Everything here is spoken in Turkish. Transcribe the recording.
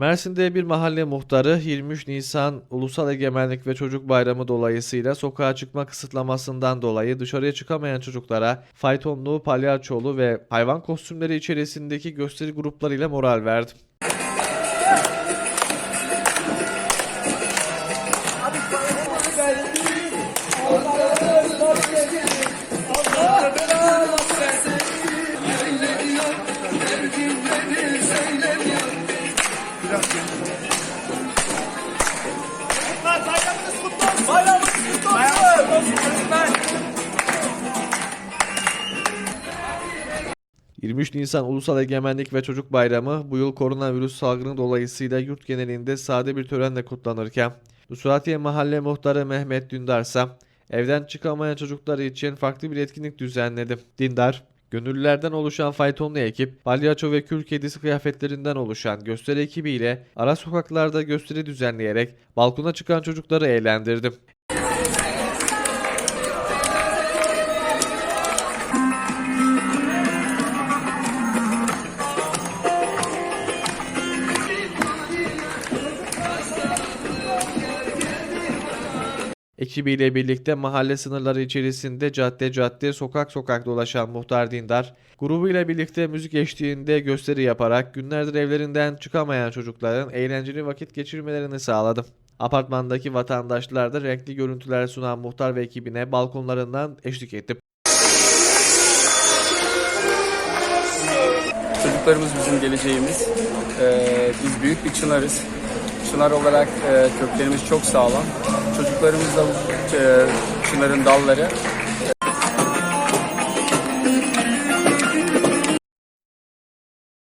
Mersin'de bir mahalle muhtarı 23 Nisan Ulusal Egemenlik ve Çocuk Bayramı dolayısıyla sokağa çıkma kısıtlamasından dolayı dışarıya çıkamayan çocuklara faytonlu, palyaçolu ve hayvan kostümleri içerisindeki gösteri gruplarıyla moral verdi. Bayramınız 23 Nisan Ulusal Egemenlik ve Çocuk Bayramı bu yıl koronavirüs salgını dolayısıyla yurt genelinde sade bir törenle kutlanırken Nusratiye Mahalle Muhtarı Mehmet Dündar ise evden çıkamayan çocukları için farklı bir etkinlik düzenledi. Dindar, gönüllülerden oluşan faytonlu ekip, palyaço ve kül kedisi kıyafetlerinden oluşan gösteri ekibiyle ara sokaklarda gösteri düzenleyerek balkona çıkan çocukları eğlendirdi. Ekibiyle birlikte mahalle sınırları içerisinde cadde cadde sokak sokak dolaşan Muhtar Dindar, grubuyla birlikte müzik eşliğinde gösteri yaparak günlerdir evlerinden çıkamayan çocukların eğlenceli vakit geçirmelerini sağladı. Apartmandaki vatandaşlar da renkli görüntüler sunan muhtar ve ekibine balkonlarından eşlik etti. Çocuklarımız bizim geleceğimiz. Ee, biz büyük bir çınarız. Çınar olarak e, köklerimiz çok sağlam. Çocuklarımız da e, çınarın dalları.